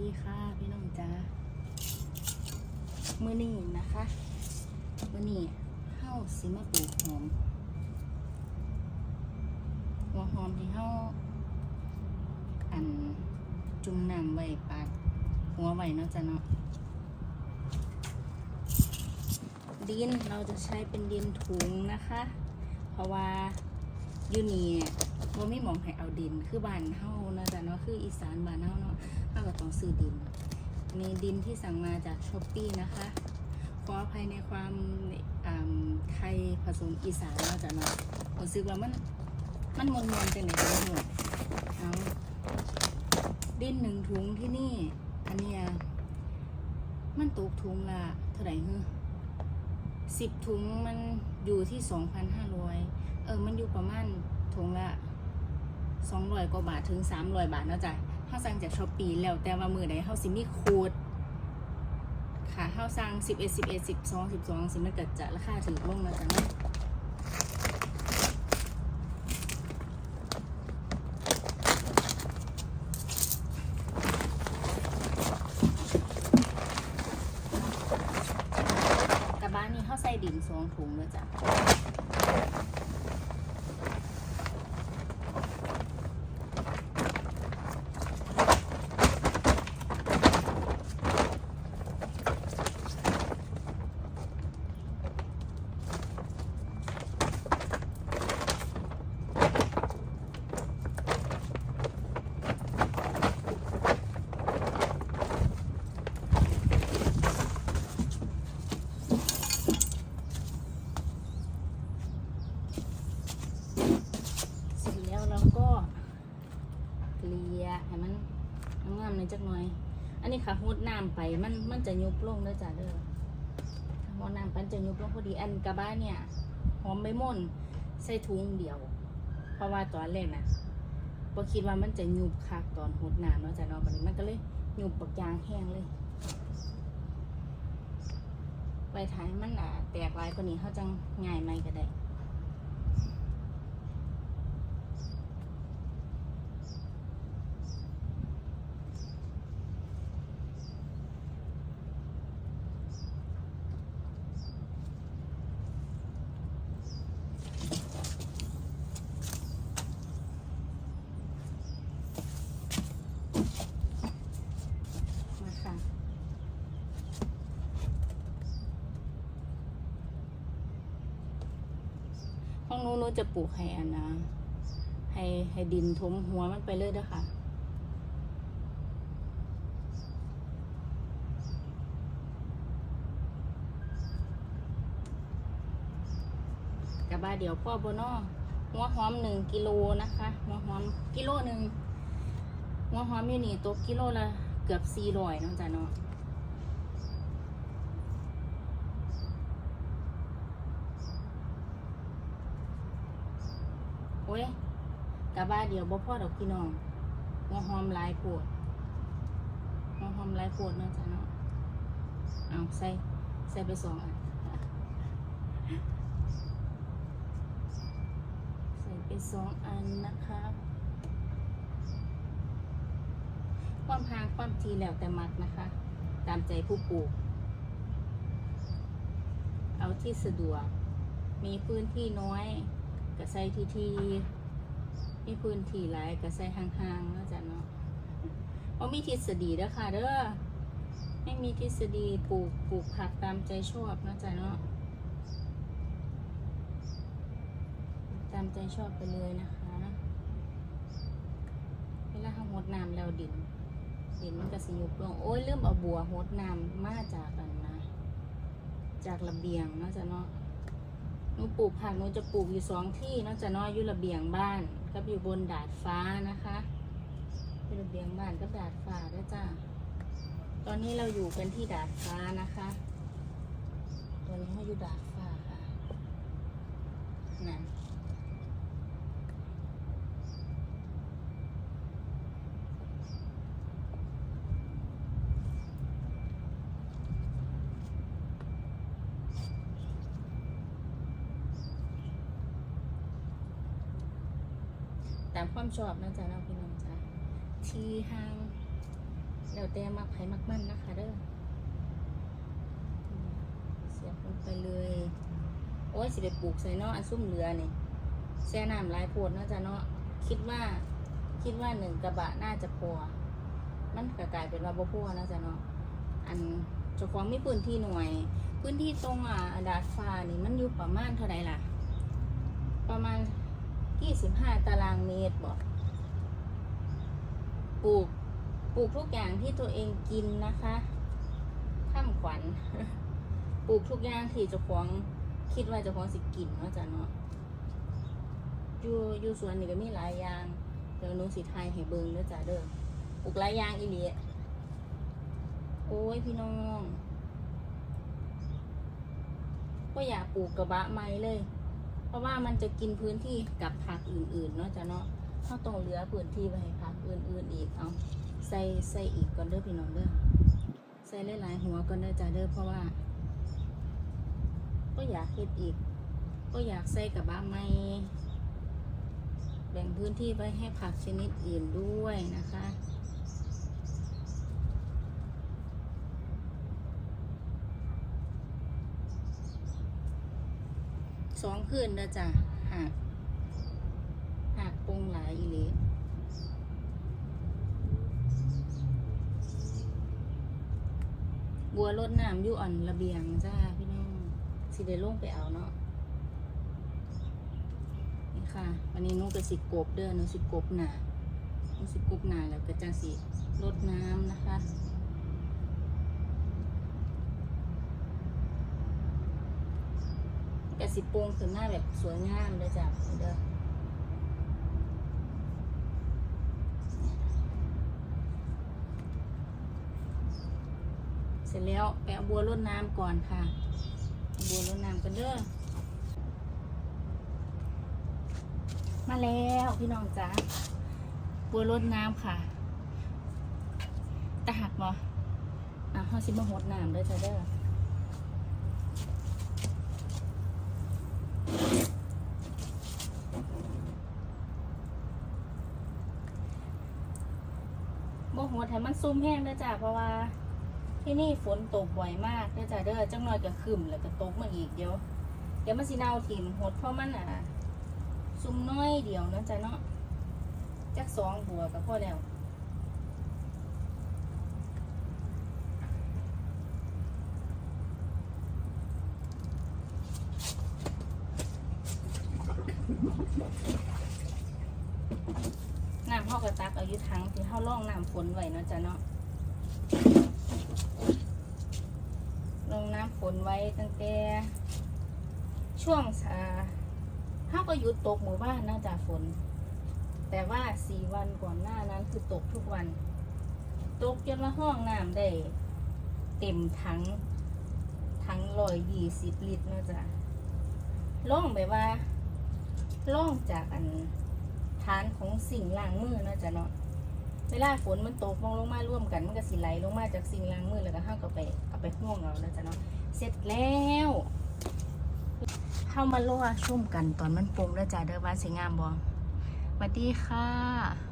ดีค่ะพี่น้องจ้ามือนี้นะคะมือนี้เฮาสิมาปลูกหอมหัวหอมที่เฮาอันจุ่มน้ำไว้ปาดหัวไว้เนาะจ้ะเนาะดินเราจะใช้เป็นดินถุงนะคะ เพราะว่ายูนี่ว่า ไม่มองให้เอาดินคือบ้านเฮาเนาะจ้ะเนาะคืออีสานบ้านเฮาเนาะเฮาก็ต้องซื้อดินมีดินที่สั่งมาจากช้อปปี้นะคะขออภัยในความไทยผสมอีสานเนาะจ้ะเนาะรู้สึกว่ามันมันมนมนจังไหนกันหมดเอาดินหนึ่งถุงที่นี่อันเนี้ยมันตกถุงละเท่าไหร่เฮึสิบถุงมันอยู่ที่สองพันห้าร้อยเออ มันอยู่ประมาณถุงละ สองร้อยกว่าบาทถึงสามร้อยบาทเนาะจ้ะเขาสั่งจากช้อปปี้แล้วแต่ว่ามือใดเขาสิมีโค้ดค่ะเขาสั่งสิบเอ็ดสิบเอ็ดสิบสองสิบสองสิมันก็จะราคาถึงลงนะจ๊ะเนาะแต่บ้านนี้เขาใส่ดินสองถุงเลยจ้ะ เสร็จแล้วเรา ก็เกลี่ยให้มันงามๆหน่อยจักหน่อย อันนี้ค่ะหดน้ำไปมันมันจะยุบลงเด้อจ้ะเด้อถ้าหดน้ำไปมันจะยุบลงพอดีอันกระบ้าเนี่ยหอมใบม่อนใส่ถุงเดียว เพราะว่าตอนแรกน่ะพอคิดว่ามันจะยุบคักตอนหดน้ำเนาะจ้ะเนาะบัดนี้มันก็เลยยุบปักยางแห้งเลยไปถ่ายมันอะแตกลายกว่านี้เขาจังง่ายไหมก็ได้ มาค่ะห้องนู้นนูจะปลูกให้อันนะให้ให้ดินทมหัวมันไปเลยเด้อค่ะกะบ้าเดี๋ยวพ่อบนอหัวหอมหนึ่งกิโลนะคะ หัวหอมกิโลหนึ่ง หัวหอมอยู่นี่ตกกิโลละเกือบสี่ร้อยเนาะจ้ะเนาะโอ้ยกะบ้าเดียวบ่พ่อดอกพี่น้องหัวหอมลายปวดหัวหอมลายปวดเนาะจ้ะเนาะเอาใส่ใส่ไปสองอันใส่ไปสองอันนะคะ ความพางความทีแล้วแต่มักนะคะ ตามใจผู้ปลูก เอาที่สะดวก มีพื้นที่น้อยก็ใส่ที่ทีมีพื้นที่หลายก็ใส่ห่างๆเนะจ๊ะเนาะเพราะมีทฤษฎีเด้อค่ะเด้อไม่มีทฤษฎีปลูกปลูกผักตามใจชอบนะจ๊ะเนาะตามใจชอบไปเลยนะคะ เวลาเขาหดน้ำแล้วดิ นดินมันก็สิยุบลงโอ้ยลืมเอาบัวหดน้ำมาจากกันนะ จากระเบียงเนาะจ้ะเนาะหนูปลูกผักหนูจะปลูกอยู่สองที่นาะจ้ะนาะอยู่ระเบียงบ้านกับอยู่บนดาดฟ้านะคะอยู่ระเบียงบ้านกับดาดฟ้าด้วยจ้ะตอนนี้เราอยู่กันที่ดาดฟ้านะคะ ตอนนี้เราอยู่ดาดฟ้าค่ะนั่น ตามความชอบนะจ๊ะเราพี่น้องจ้ะทีห้างแล้วแต่มักไผมักมันนะคะเด้อเสียบลงไปเลย โอ้ยสิไปปลูกใส่เนาะอันซุ่มเรือนี่แช่น้ำลายโพดเนาะจ้ะเนาะคิดว่าคิดว่าหนึ่งกระบะน่าจะพอมันก็กลายเป็นว่าบ่พอนาะจ้ะเนาะอันเจ้าของมีพื้นที่หน่วย พื้นที่ตรงอะดาดฟ้านี่มันอยู่ประมาณเท่าไหร่ล่ะ ประมาณ ยี่สิบห้าตารางเมตรบอกปลูก ปลูกทุกอย่างที่ตัวเองกินนะคะข้ามขวัญ ปลูกทุกอย่างที่เจ้าของคิดว่าเจ้าของสิกินเนาะจ้ะเนาะอยู่อยู่สวนนี่ก็มีหลายอย่างเดี๋ยวหนูสิไทยให้เบิ่งเด้อจ้ะเด้อปลูกหลายอย่างอีหลีโอ้ยพี่น้อง ก็อยากปลูกกระบะไม้เลย เพราะว่ามันจะกินพื้นที่กับผักอื่นๆเนาะจ้ะเนาะเขาต้องเหลือพื้นที่ไว้ให้ผักอื่นๆอีกเอาใส่ใส่อีกก่อนเด้อพี่น้องเด้อใส่หลายๆหัวก่อนเด้อจ้ะเด้อเพราะว่า ก็อยากเฮ็ดอีก ก็อยากใส่กระบะไม้แบ่งพื้นที่ไว้ให้ผักชนิดอื่นด้วยนะคะ สองคืนเด้อจ้ะหากหากปรุงหลายอีหลีบัวรดน้ำอยู่อ่อนระเบียงจ้าพี่น้องสิได้ลงไปเอาเนาะนี่ค่ะ วันนี้นุก็สิกบเด้อหนูสิกบหนาหนูสิกบหนาแล้วก็จังสิรดน้ำนะคะ กสิโปรงขึ้นหน้าแบบสวยงามเลยจ้ะเด้อเสร็จแล้วไปเอาบัวรดน้ำก่อนค่ะ บัวรดน้ำกันเด้อ มาแล้วพี่น้องจ๋า บัวรดน้ำค่ะ ตะหักบ่อะเขาสิมหดน้ำเด้อจ้ะเด้อ หัวแถมมันซุ่มแห้งเด้อจ้ะเพราะว่า ที่นี่ฝนตกบ่อยมากเด้อจ้ะเด้อจังหน่อยก็ขึ้นแล้วก็ตกมาอีกเดี๋ยวเดี๋ยวมันสิเน่าถิ่มหดเพราะมันอะซุ่มน้อยเดียวนะจ้ะเนาะจักสองหัวก็พอแล้ว น้ำเฮากระตักเอายู่ถังที่เฮาล่องน้ำฝนไว้เนาะจ้ะเนาะลงน้ำฝนไว้ตั้งแต่ช่วงอ่าเฮาก็หยุดตกหมู่บ้านนะจ้ะฝน แต่ว่าสี่วันก่อนหน้านั้นคือตกทุกวัน ตกจนว่าห้องน้ำได้เต็มถังถังร้อยยี่สิบลิตรเนาะจ้ะล่องแบบว่าล่องจากอัน ฐานของสิ่งล้างมือเนาะจ้ะเนาะเวลาฝนมันตกลงลงมาร่วมกันมันก็สิไหลลงมาจากสิ่งล้างมือแล้วก็ห้าก็ไปเอาไปห่วงเราเนาะจ้ะเนาะเสร็จแล้วเข้ามาล่อชุ่มกันตอนมันปรุงแล้วจ้ะเด้อว่าสวยงามบ่สวัสดีค่ะ